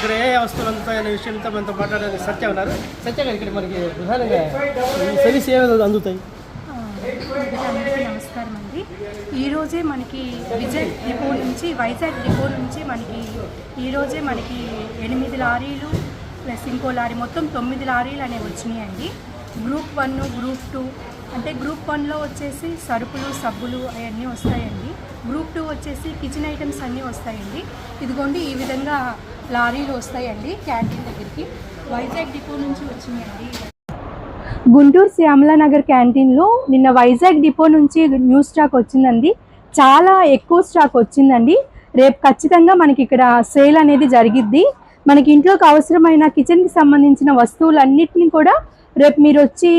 ఇక్కడ ఏ ఏ వస్తువులు అందుతాయనే విషయంతో మనతో మాట్లాడడానికి సత్య ఉన్నారు. సత్య గారు ఇక్కడ మనకి ప్రధానంగా ఈ సర్వీస్ ఏమైనా అందుతాయి? అందరికీ నమస్కారం అండి ఈరోజే మనకి విజయ్ డిపో నుంచి వైజాగ్ డిపో నుంచి మనకి ఈరోజే మనకి ఎనిమిది లారీలు ప్లస్ ఇంకో లారీ మొత్తం తొమ్మిది లారీలు అనేవి వచ్చినాయండి. గ్రూప్ వన్ గ్రూప్ టూ అంటే గ్రూప్ వన్లో వచ్చేసి సరుకులు సబ్బులు అవన్నీ వస్తాయండి. గ్రూప్ టూ వచ్చేసి కిచెన్ ఐటమ్స్ అన్నీ వస్తాయండి. ఇదిగోండి ఈ విధంగా లారీలు వస్తాయండి క్యాంటీన్ దగ్గరికి. వైజాగ్ డిపో నుంచి వచ్చినాయండి. గుంటూరు శ్యామలానగర్ క్యాంటీన్లో నిన్న వైజాగ్ డిపో నుంచి న్యూ స్టాక్ వచ్చిందండి. చాలా ఎక్కువ స్టాక్ వచ్చిందండి. రేపు ఖచ్చితంగా మనకి ఇక్కడ సేల్ అనేది జరిగిద్ది. మనకి ఇంట్లోకి అవసరమైన కిచెన్కి సంబంధించిన వస్తువులన్నిటిని కూడా రేపు మీరు వచ్చి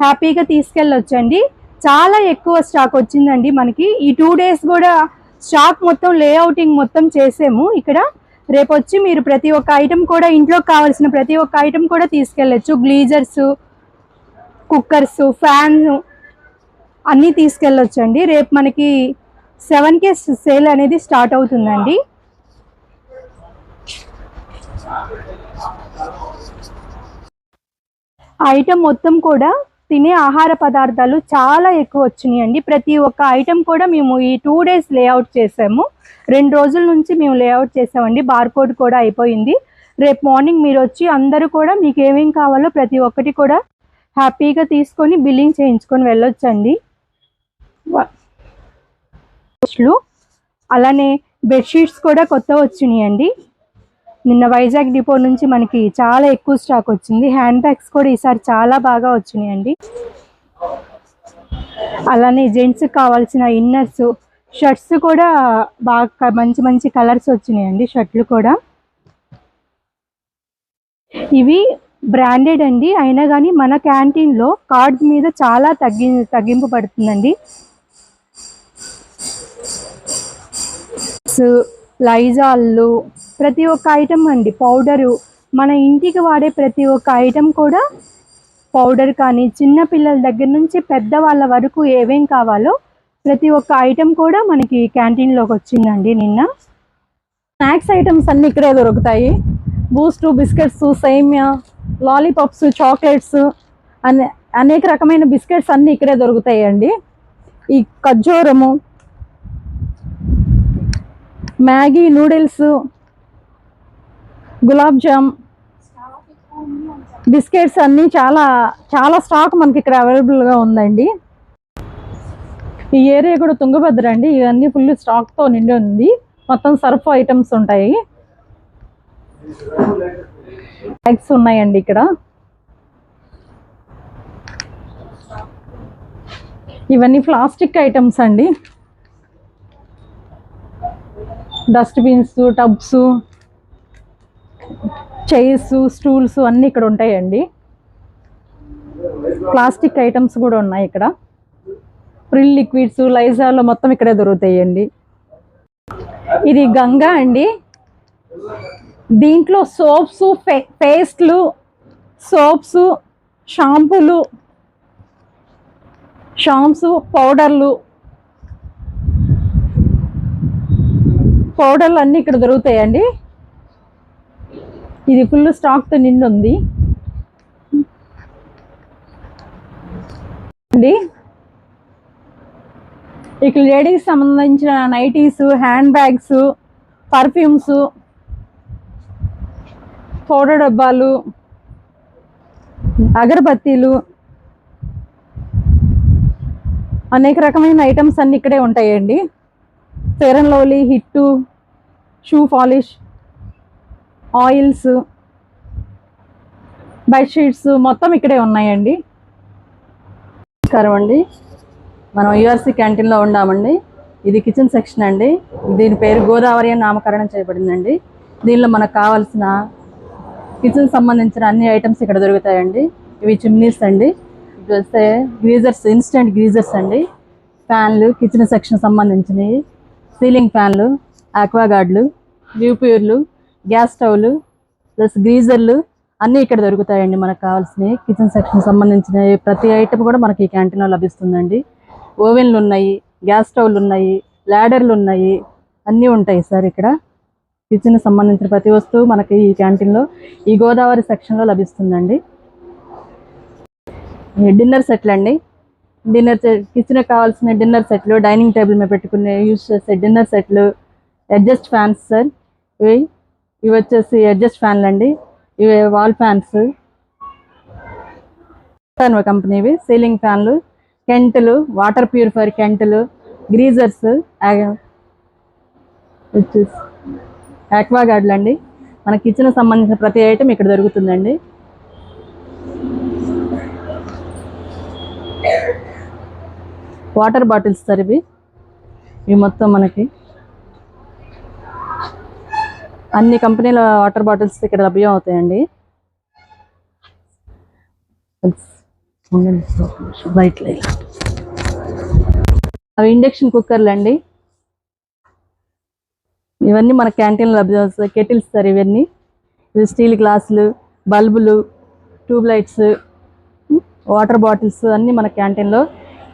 హ్యాపీగా తీసుకెళ్ళొచ్చండి. చాలా ఎక్కువ స్టాక్ వచ్చిందండి మనకి. ఈ టూ డేస్ కూడా స్టాక్ మొత్తం లేఅవుటింగ్ మొత్తం చేసాము ఇక్కడ. రేపు వచ్చి మీరు ప్రతి ఒక్క ఐటెం కూడా ఇంట్లోకి కావాల్సిన ప్రతి ఒక్క ఐటెం కూడా తీసుకెళ్ళచ్చు. గ్లీజర్స్ కుక్కర్స్ ఫ్యాన్ అన్నీ తీసుకెళ్ళొచ్చండి. రేపు మనకి సెవెన్ కే సేల్ అనేది స్టార్ట్ అవుతుందండి. ఐటెం మొత్తం కూడా తినే ఆహార పదార్థాలు చాలా ఎక్కువ వచ్చినాయండి. ప్రతి ఒక్క ఐటెం కూడా మేము ఈ టూ డేస్ లేఅవుట్ చేసాము. రెండు రోజుల నుంచి మేము లేఅవుట్ చేసామండి. బార్కోడ్ కూడా అయిపోయింది. రేపు మార్నింగ్ మీరు వచ్చి అందరూ కూడా మీకు ఏమేం కావాలో ప్రతి ఒక్కటి కూడా హ్యాపీగా తీసుకొని బిల్లింగ్ చేయించుకొని వెళ్ళొచ్చండి. అలానే బెడ్షీట్స్ కూడా కొత్త వచ్చినాయండి. నిన్న వైజాగ్ డిపో నుంచి మనకి చాలా ఎక్కువ స్టాక్ వచ్చింది. హ్యాండ్ బ్యాగ్స్ కూడా ఈసారి చాలా బాగా వచ్చినాయండి. అలానే జెంట్స్కి కావాల్సిన ఇన్నర్స్ షర్ట్స్ కూడా బాగా మంచి మంచి కలర్స్ వచ్చినాయండి షర్ట్లు కూడా. ఇవి బ్రాండెడ్ అండి. అయినా కానీ మన క్యాంటీన్లో కార్డ్ మీద చాలా తగ్గి తగ్గింపు పడుతుందండి. లైజాళ్ళు ప్రతి ఒక్క ఐటమ్ అండి. పౌడరు మన ఇంటికి వాడే ప్రతి ఒక్క ఐటమ్ కూడా పౌడర్ కానీ చిన్న పిల్లల దగ్గర నుంచి పెద్దవాళ్ళ వరకు ఏమేం కావాలో ప్రతి ఒక్క ఐటమ్ కూడా మనకి క్యాంటీన్లోకి వచ్చిందండి నిన్న. స్నాక్స్ ఐటమ్స్ అన్నీ ఇక్కడే దొరుకుతాయి. బూస్ట్ బిస్కెట్స్ సేమియా లాలీపాప్స్ చాక్లెట్స్ అనే అనేక రకమైన బిస్కెట్స్ అన్నీ ఇక్కడే దొరుకుతాయండి. ఈ ఖర్జూరము Maggi noodles gulab jam biscuits అన్నీ చాలా చాలా స్టాక్ మనకి ఇక్కడ అవైలబుల్గా ఉందండి. ఈ ఏరియా కూడా తుంగభద్ర అండి. ఇవన్నీ ఫుల్ స్టాక్తో నిండి ఉంది. మొత్తం సర్ఫ్ ఐటమ్స్ ఉంటాయి. బ్యాగ్స్ ఉన్నాయండి ఇక్కడ. ఇవన్నీ ప్లాస్టిక్ ఐటమ్స్ అండి. డస్ట్బిన్స్ టబ్స్ చైర్స్ స్టూల్స్ అన్నీ ఇక్కడ ఉంటాయండి. ప్లాస్టిక్ ఐటమ్స్ కూడా ఉన్నాయి ఇక్కడ. ప్రిల్ లిక్విడ్స్ లైజాలు మొత్తం ఇక్కడే దొరుకుతాయండి. ఇది గంగా అండి. దీంట్లో సోప్స్ పేస్ట్లు సోప్స్ షాంపూలు షాంప్స్ పౌడర్లు పౌడర్లు అన్నీ ఇక్కడ దొరుకుతాయండి. ఇది ఫుల్ స్టాక్తో నిండి ఉంది అండి. ఇక్కడ లేడీస్ సంబంధించిన nighties hand bags perfumes powder డబ్బాలు అగరబత్తీలు అనేక రకమైన ఐటమ్స్ అన్నీ ఇక్కడే ఉంటాయండి. Fair and Lovely Hit shoe polish oils bedsheets మొత్తం ఇక్కడే ఉన్నాయండి. నమస్కారం అండి. మనం యూఆర్సీ క్యాంటీన్లో ఉన్నామండి. ఇది కిచెన్ సెక్షన్ అండి. దీని పేరు గోదావరి అని నామకరణం చేయబడిందండి. దీనిలో మనకు కావాల్సిన కిచెన్ సంబంధించిన అన్ని ఐటమ్స్ ఇక్కడ దొరుకుతాయండి. ఇవి చిమ్నీస్ అండి. ఇవి వస్తే గ్రీజర్స్ ఇన్స్టెంట్ గ్రీజర్స్ అండి. ఫ్యాన్లు కిచెన్ సెక్షన్ సంబంధించినవి. సీలింగ్ ఫ్యాన్లు ఆక్వాగార్డ్లు యూప్యూర్లు గ్యాస్ స్టవ్లు ప్లస్ గ్రీజర్లు అన్నీ ఇక్కడ దొరుకుతాయండి మనకు కావాల్సినవి. కిచెన్ సెక్షన్ సంబంధించిన ప్రతి ఐటమ్ కూడా మనకి ఈ క్యాంటీన్లో లభిస్తుందండి. ఓవెన్లు ఉన్నాయి గ్యాస్ స్టవ్లు ఉన్నాయి ల్యాడర్లు ఉన్నాయి అన్నీ ఉంటాయి సార్ ఇక్కడ. కిచెన్కి సంబంధించిన ప్రతి వస్తువు మనకి ఈ క్యాంటీన్లో ఈ గోదావరి సెక్షన్లో లభిస్తుందండి. డిన్నర్ సెట్లు అండి డిన్నర్ కిచెన్ కావాల్సిన డిన్నర్ సెట్లు డైనింగ్ టేబుల్ మీద పెట్టుకునే యూజ్ చేసే డిన్నర్ సెట్లు అడ్జస్ట్ ఫ్యాన్స్ సార్ ఇవి ఇవి వచ్చేసి అడ్జస్ట్ ఫ్యాన్లు అండి ఇవి వాల్ ఫ్యాన్స్ కంపెనీవి సీలింగ్ ఫ్యాన్లు కెంటులు వాటర్ ప్యూరిఫైర్ కెంటులు గ్రీజర్స్ వచ్చేసి యాక్వాగార్డ్లు అండి మన కిచెన్ సంబంధించిన ప్రతి ఐటెం ఇక్కడ దొరుకుతుందండి. వాటర్ బాటిల్స్ సార్ ఇవి ఇవి మొత్తం మనకి అన్ని కంపెనీల వాటర్ బాటిల్స్ ఇక్కడ లభ్యం అవుతాయండి. బయట అవి ఇండక్షన్ కుక్కర్లు అండి. ఇవన్నీ మన క్యాంటీన్లో లభ్యం వస్తాయి కెటిల్స్ సార్ ఇవన్నీ. ఇవి స్టీల్ గ్లాసులు బల్బులు ట్యూబ్ లైట్స్ వాటర్ బాటిల్స్ అన్నీ మన క్యాంటీన్లో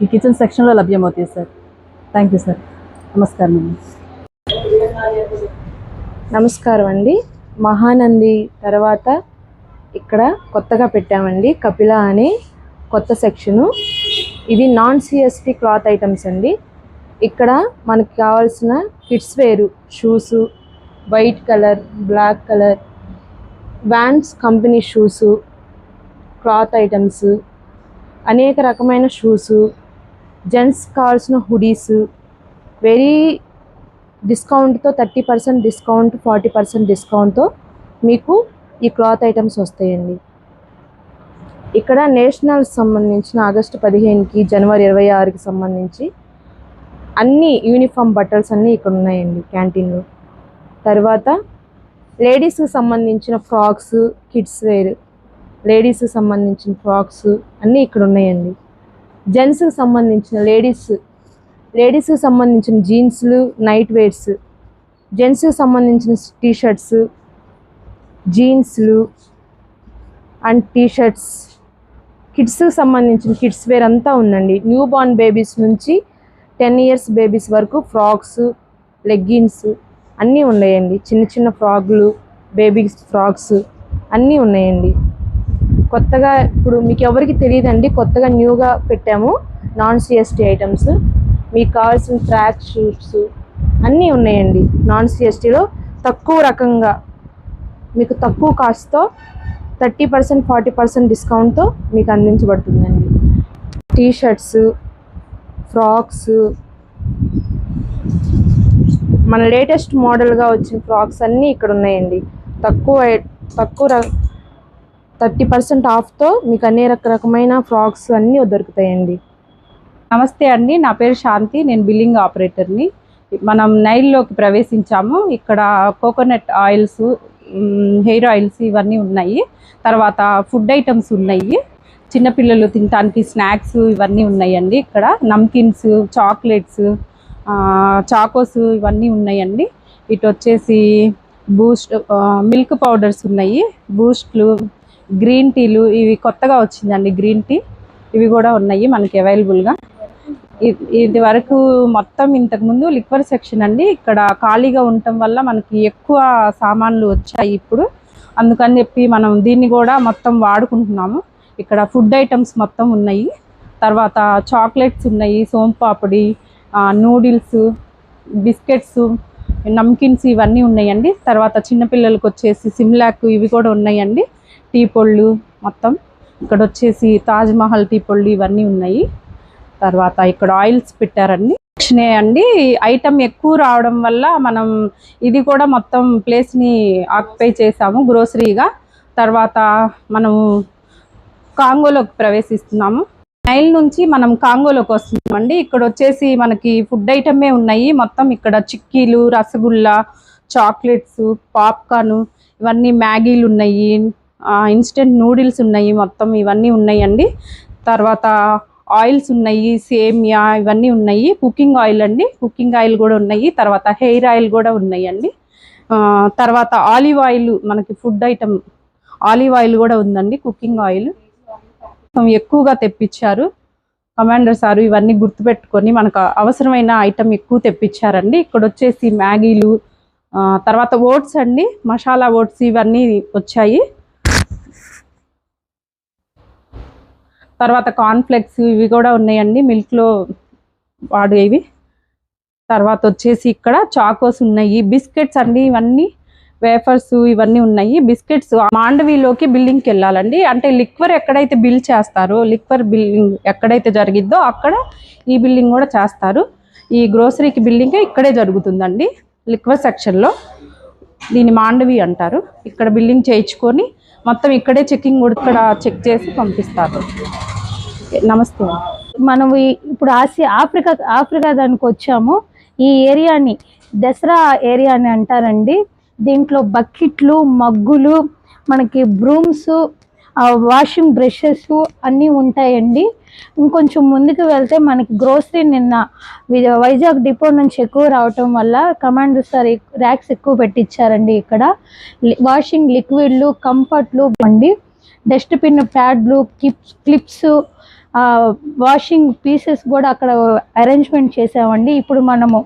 ఈ కిచెన్ సెక్షన్లో లభ్యమవుతాయి సార్ థ్యాంక్ యూ సార్ నమస్కారం అండి. నమస్కారం అండి. మహానంది తర్వాత ఇక్కడ కొత్తగా పెట్టామండి కపిల అనే కొత్త సెక్షను ఇది నాన్ సిఎస్టి క్లాత్ ఐటమ్స్ అండి. ఇక్కడ మనకి కావాల్సిన కిడ్స్ వేరు shoes white colour black colour Vans company shoes cloth items అనేక రకమైన షూసు జెంట్స్ కావాల్సిన hoodies very డిస్కౌంట్తో thirty percent discount forty percent డిస్కౌంట్తో మీకు ఈ క్లాత్ ఐటమ్స్ వస్తాయండి. ఇక్కడ నేషనల్ సంబంధించిన ఆగస్టు పదిహేనుకి జనవరి ఇరవై ఆరుకి సంబంధించి అన్ని యూనిఫామ్ బట్టల్స్ అన్నీ ఇక్కడ ఉన్నాయండి క్యాంటీన్లో తర్వాత లేడీస్కి సంబంధించిన ఫ్రాక్స్ కిడ్స్ వేర్ లేడీస్కి సంబంధించిన ఫ్రాక్స్ అన్నీ ఇక్కడ ఉన్నాయండి. జెంట్స్కి సంబంధించిన లేడీస్ లేడీస్కి సంబంధించిన జీన్స్లు నైట్ వేర్స్ జెంట్స్కి సంబంధించిన టీ షర్ట్స్ జీన్స్లు అండ్ టీ షర్ట్స్ కిడ్స్కి సంబంధించిన కిడ్స్ వేర్ అంతా ఉందండి. న్యూ బార్న్ బేబీస్ నుంచి టెన్ ఇయర్స్ బేబీస్ వరకు ఫ్రాక్స్ లెగ్గిన్స్ అన్నీ ఉన్నాయండి. చిన్న చిన్న ఫ్రాక్లు బేబీస్ ఫ్రాక్స్ అన్నీ ఉన్నాయండి. కొత్తగా ఇప్పుడు మీకు ఎవరికి తెలియదండి కొత్తగా న్యూగా పెట్టాము నాన్ సిఎస్టీ ఐటమ్స్ మీకు కావాల్సిన ట్రాక్ షూట్స్ అన్నీ ఉన్నాయండి. నాన్ సిఎస్టీలో తక్కువ రకంగా మీకు తక్కువ కాస్ట్తో థర్టీ పర్సెంట్ ఫార్టీ పర్సెంట్ డిస్కౌంట్తో మీకు అందించబడుతుందండి. టీ షర్ట్స్ ఫ్రాక్స్ మన లేటెస్ట్ మోడల్గా వచ్చిన ఫ్రాక్స్ అన్నీ ఇక్కడ ఉన్నాయండి. తక్కువ తక్కువ థర్టీ పర్సెంట్ ఆఫ్తో మీకు అన్ని రకరకమైన ఫ్రాక్స్ అన్నీ దొరుకుతాయండి. నమస్తే అండి నా పేరు శాంతి నేను బిల్లింగ్ ఆపరేటర్ని. మనం నైల్లోకి ప్రవేశించాము. ఇక్కడ కోకోనట్ ఆయిల్స్ హెయిర్ ఆయిల్స్ ఇవన్నీ ఉన్నాయి. తర్వాత ఫుడ్ ఐటమ్స్ ఉన్నాయి. చిన్నపిల్లలు తినడానికి స్నాక్స్ ఇవన్నీ ఉన్నాయండి ఇక్కడ. నమ్కిన్స్ చాక్లెట్స్ చాకోస్ ఇవన్నీ ఉన్నాయండి. ఇటు వచ్చేసి బూస్ట్ మిల్క్ పౌడర్స్ ఉన్నాయి. బూస్ట్లు గ్రీన్ టీలు ఇవి కొత్తగా వచ్చిందండి గ్రీన్ టీ. ఇవి కూడా ఉన్నాయి మనకి అవైలబుల్గా. ఇది వరకు మొత్తం ఇంతకుముందు లిక్వర్ సెక్షన్ అండి. ఇక్కడ ఖాళీగా ఉండటం వల్ల మనకి ఎక్కువ సామాన్లు వచ్చాయి ఇప్పుడు. అందుకని చెప్పి మనం దీన్ని కూడా మొత్తం వాడుకుంటున్నాము. ఇక్కడ ఫుడ్ ఐటమ్స్ మొత్తం ఉన్నాయి. తర్వాత చాక్లెట్స్ ఉన్నాయి సోంపాపిడి నూడిల్స్ బిస్కెట్స్ నమ్కిన్స్ ఇవన్నీ ఉన్నాయండి. తర్వాత చిన్నపిల్లలకు వచ్చేసి సిమ్లాక్ ఇవి కూడా ఉన్నాయండి. టీ పొళ్ళు మొత్తం. ఇక్కడ వచ్చేసి తాజ్ మహల్ టీ పొళ్ళు ఇవన్నీ ఉన్నాయి. తర్వాత ఇక్కడ ఆయిల్స్ పెట్టారండి. వచ్చినాయి అండి ఐటమ్ ఎక్కువ రావడం వల్ల మనం ఇది కూడా మొత్తం ప్లేస్ని ఆక్యుపై చేసాము గ్రోసరీగా తర్వాత మనము కాంగోలోకి ప్రవేశిస్తున్నాము. నైల్ నుంచి మనం కాంగోలోకి వస్తున్నామండి. ఇక్కడ వచ్చేసి మనకి ఫుడ్ ఐటమే ఉన్నాయి. మొత్తం ఇక్కడ చిక్కీలు రసగుల్లా చాక్లెట్స్ పాప్కార్న్ ఇవన్నీ మ్యాగీలు ఉన్నాయి. ఇన్స్టెంట్ నూడిల్స్ ఉన్నాయి మొత్తం ఇవన్నీ ఉన్నాయండి. తర్వాత ఆయిల్స్ ఉన్నాయి సేమియా ఇవన్నీ ఉన్నాయి. కుకింగ్ ఆయిల్ అండి. కుకింగ్ ఆయిల్ కూడా ఉన్నాయి. తర్వాత హెయిర్ ఆయిల్ కూడా ఉన్నాయండి. తర్వాత ఆలివ్ ఆయిల్ మనకి ఫుడ్ ఐటమ్ ఆలివ్ ఆయిల్ కూడా ఉందండి కుకింగ్ ఆయిల్ ఎక్కువగా తెప్పించారు. కమాండర్ సారు ఇవన్నీ గుర్తుపెట్టుకొని మనకు అవసరమైన ఐటమ్ ఎక్కువ తెప్పించారండి. ఇక్కడ వచ్చేసి మ్యాగీలు తర్వాత ఓట్స్ అండి. మసాలా ఓట్స్ ఇవన్నీ వచ్చాయి. తర్వాత కార్న్ఫ్లెక్స్ ఇవి కూడా ఉన్నాయండి. మిల్క్లో వాడేవి. తర్వాత వచ్చేసి ఇక్కడ చాకోస్ ఉన్నాయి. బిస్కెట్స్ అండి ఇవన్నీ. వేఫర్స్ ఇవన్నీ ఉన్నాయి. బిస్కెట్స్ మాండవిలోకి బిల్డింగ్కి వెళ్ళాలండి. అంటే లిక్వర్ ఎక్కడైతే బిల్ చేస్తారో లిక్వర్ బిల్డింగ్ ఎక్కడైతే జరిగిద్దో అక్కడ ఈ బిల్డింగ్ కూడా చేస్తారు. ఈ గ్రోసరీకి బిల్డింగ్ ఇక్కడే జరుగుతుందండి. లిక్వర్ సెక్షన్లో దీన్ని మాండవి అంటారు. ఇక్కడ బిల్డింగ్ చేయించుకొని మొత్తం ఇక్కడే చెకింగ్ కూడా ఇక్కడ చెక్ చేసి పంపిస్తారు. నమస్తే. మనం ఇప్పుడు ఆసియా ఆఫ్రికా ఆఫ్రికా దానికి వచ్చాము. ఈ ఏరియాని దసరా ఏరియా అని అంటారండి. దీంట్లో బకెట్లు మగ్గులు మనకి బ్రూమ్స్ వాషింగ్ బ్రషెస్ అన్నీ ఉంటాయండి. ఇంకొంచెం ముందుకు వెళ్తే మనకి గ్రోసరీ నిన్న వైజాగ్ డిపో నుంచి ఎక్కువ రావటం వల్ల కమాండర్ సార్ ర్యాక్స్ ఎక్కువ పెట్టించారండి ఇక్కడ. వాషింగ్ లిక్విడ్లు కంఫర్ట్లు అండి. డస్ట్బిన్ ప్యాడ్లు క్లిప్స్ క్లిప్స్ వాషింగ్ పీసెస్ కూడా అక్కడ అరేంజ్మెంట్ చేసామండి. ఇప్పుడు మనము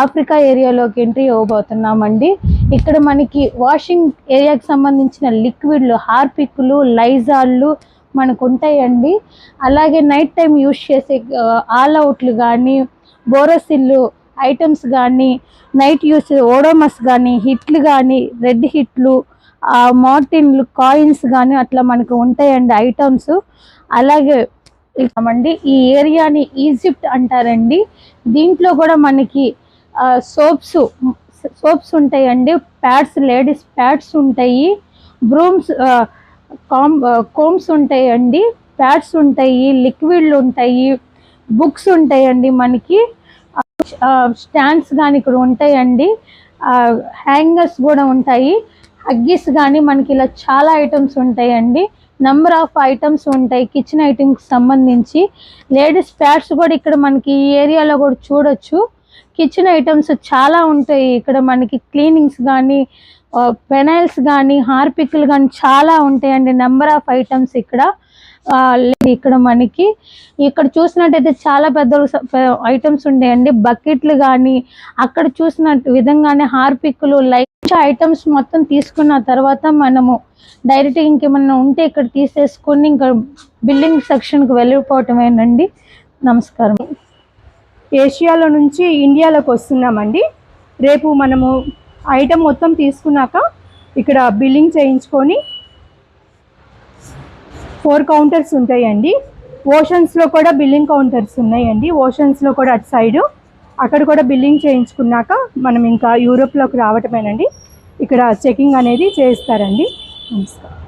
ఆఫ్రికా ఏరియాలోకి ఎంట్రీ అవ్వబోతున్నామండి ఇక్కడ మనకి వాషింగ్ ఏరియాకి సంబంధించిన లిక్విడ్లు హార్పిక్లు లైజాళ్ళు మనకు ఉంటాయండి అలాగే నైట్ టైం యూజ్ చేసే ఆల్ అవుట్లు కానీ బోరోసిల్లు ఐటమ్స్ కానీ నైట్ యూస్ ఓడోమస్ కానీ హిట్లు కానీ రెడ్ హిట్లు మార్టిన్లు కాయిన్స్ కానీ అట్లా మనకు ఉంటాయండి ఐటమ్స్ అలాగే ఇస్తామండి ఈ ఏరియాని ఈజిప్ట్ అంటారండి. దీంట్లో కూడా మనకి సోప్స్ సోప్స్ ఉంటాయండి. ప్యాడ్స్ లేడీస్ ప్యాడ్స్ ఉంటాయి. బ్రూమ్స్ కామ్ కోమ్స్ ఉంటాయండి. ప్యాడ్స్ ఉంటాయి లిక్విడ్లు ఉంటాయి బుక్స్ ఉంటాయండి మనకి. స్టాండ్స్ కానీ ఇక్కడ ఉంటాయండి. హ్యాంగర్స్ కూడా ఉంటాయి. హగ్గీస్ కానీ మనకి ఇలా చాలా ఐటమ్స్ ఉంటాయండి. నెంబర్ ఆఫ్ ఐటమ్స్ ఉంటాయి కిచెన్ ఐటమ్స్ సంబంధించి. లేడీస్ ప్యాడ్స్ కూడా ఇక్కడ మనకి ఈ ఏరియాలో కూడా చూడొచ్చు. కిచెన్ ఐటమ్స్ చాలా ఉంటాయి. ఇక్కడ మనకి క్లీనింగ్స్ కానీ పెనైల్స్ కానీ హార్పిక్లు కానీ చాలా ఉంటాయండి. నెంబర్ ఆఫ్ ఐటమ్స్ ఇక్కడ ఇక్కడ మనకి. ఇక్కడ చూసినట్టయితే చాలా పెద్ద ఐటమ్స్ ఉంటాయండి. బకెట్లు కానీ అక్కడ చూసినట్టు విధంగానే హార్పిక్లు లైట్ ఐటమ్స్ మొత్తం తీసుకున్న తర్వాత మనము డైరెక్ట్గా ఇంకేమన్నా ఉంటే ఇక్కడ తీసేసుకొని ఇంకా బిల్డింగ్ సెక్షన్కి వెళ్ళిపోవటమేనండి. నమస్కారం. ఏషియాలో నుంచి ఇండియాలోకి వస్తున్నామండి. రేపు మనము ఐటమ్ మొత్తం తీసుకున్నాక ఇక్కడ బిల్లింగ్ చేయించుకొని ఫోర్ కౌంటర్స్ ఉంటాయండి. ఓషన్స్లో కూడా బిల్లింగ్ కౌంటర్స్ ఉన్నాయండి. ఓషన్స్లో కూడా అటు సైడు అక్కడ కూడా బిల్లింగ్ చేయించుకున్నాక మనం ఇంకా యూరోప్లోకి రావటమేనండి. ఇక్కడ చెకింగ్ అనేది చేస్తారండి. నమస్కారం.